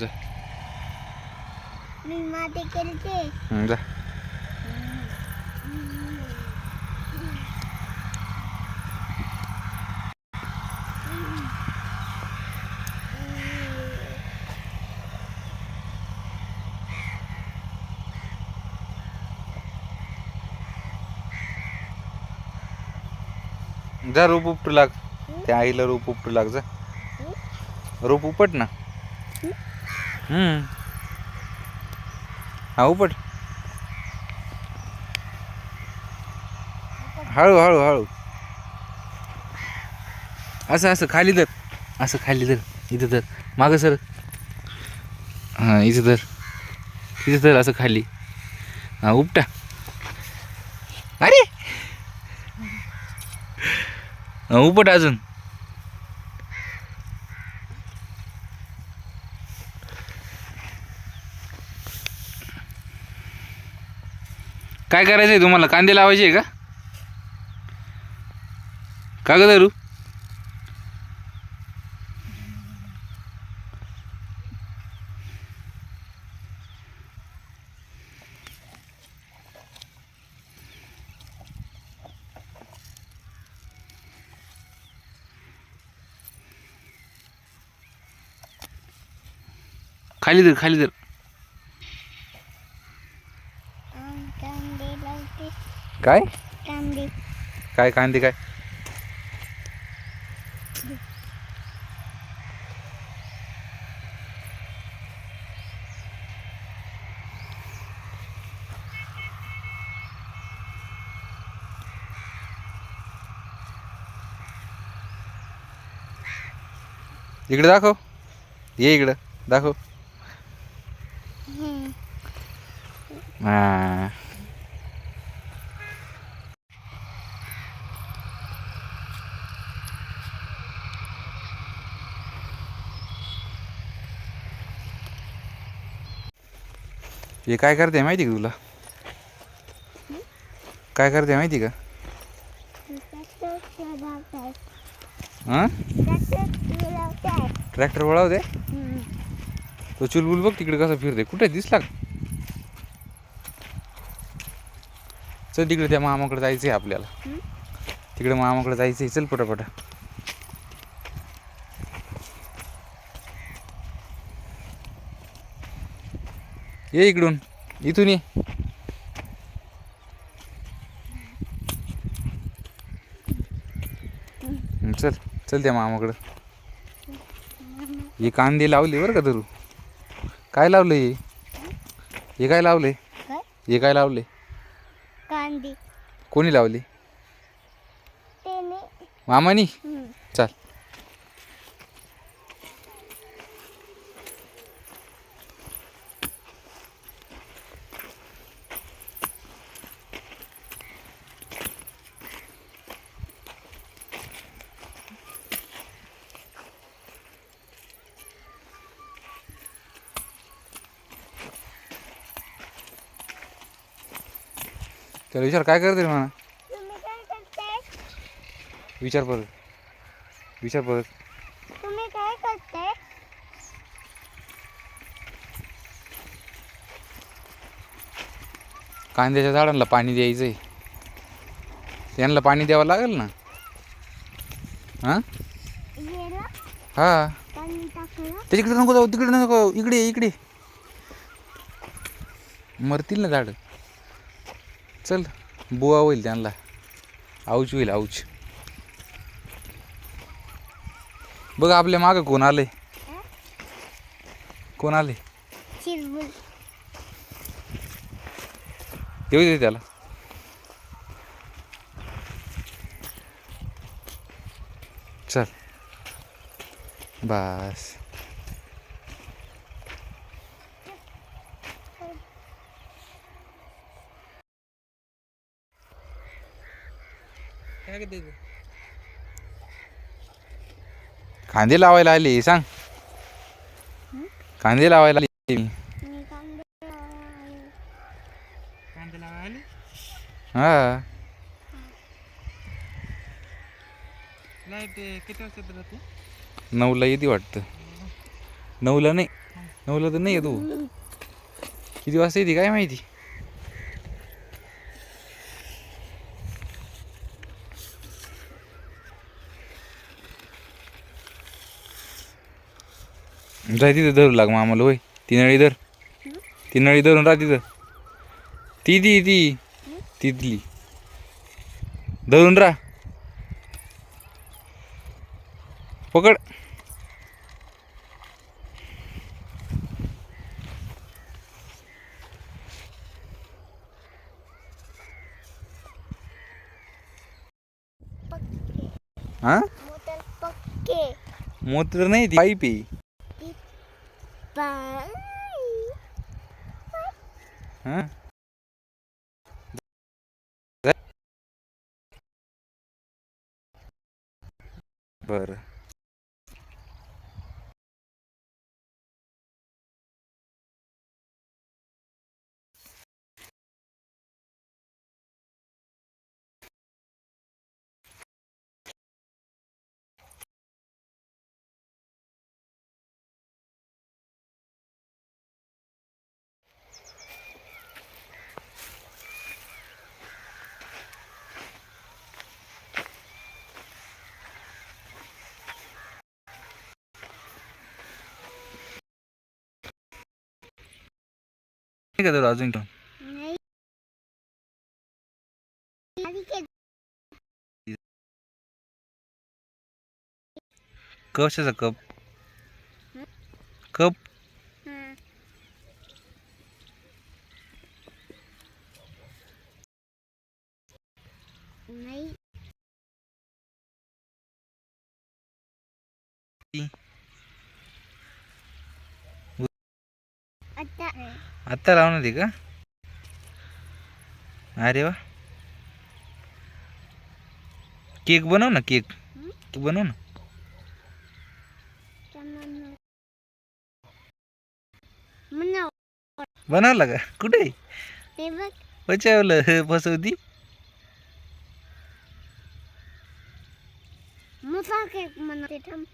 जा. मी माती जा. जा रोप उपटू लाग. त्या आईला रोप उपटू लाग जा. रोप उपट ना. हा उपट हळू हळू हळू. असं असं खाली धर. असं खाली धर. इथं धर. मागं सर. हां इथं धर. इथं धर असं खाली. हां उपटा. अरे! उपट अजून. काय करायचं आहे तुम्हाला? कांदे लावायचे आहे का? का ग दारू खाली धर खाली धर. कांदे लावते. काय? कांदे. काय कांदे काय? इकडे दाखव. ये इकडं. दाखव. हा हे काय करते माहिती का तुला? काय करते माहिती का? ट्रॅक्टर हां वळवते. तो चुलबुल बघ तिकडे कसा फिरते. कुठे दिसला का? चल तिकडे त्या मामाकडे जायचं आहे आपल्याला. हं? तिकडे मामाकडे जायचं आहे चल पटापटा. ये इकडून. इथून ये. चल. चल त्या मामाकडं. हे कांदे लावले बरं का धरू काय लावलं हे? हे काय लावले हे काय लावले कोणी लावले? मामानी. चल. त्याला विचार काय करते रे म्हणा? तुम्ही काय करताय? विचार परत. विचार परत. तुम्ही काय करताय? कांद्याच्या झाडांना पाणी द्यायचं आहे त्यांना पाणी द्यावं लागेल ना? हां? गेला हा. पाणी टाकलं त्याच्याकडे नको जाऊ तिकडे नको इकडे ये, इकडे मरतील ना झाड. चल बुवा होईल त्यांना. आऊच होईल आऊच बघ आपल्या मागं कोण आले कोण आले येऊ दे त्याला. चल. बस. कांदे लावायला आले सांग कांदे लावायला आले मी मी कांदे लावायला- कांदे लावायला हा लाईट किती वाजता राहते नऊला येते वाटतं नऊला नाही नऊला तर नाही येतो किती वाजता येते काय माहिती जाय तिथं धरू लाग मग आम्हाला होय. ती नळी धर. ती नळी धरून राह तिथं. ती ती ती. तिथली. धरून राह. पकड. हा? मोटर नाही ती पाईप आहे. पाय हा बरं नाही का तुला अजून पण? नाही आधी के कशाचा कप कप हां नाही आता आत्ता लावणार आहे का? अरे वा. केक बनव ना केक. केक बनव ना. म्हणा बनवला का? कुठे ते बघ. बचावलं फसवती मोठा केक म्हणते थांब.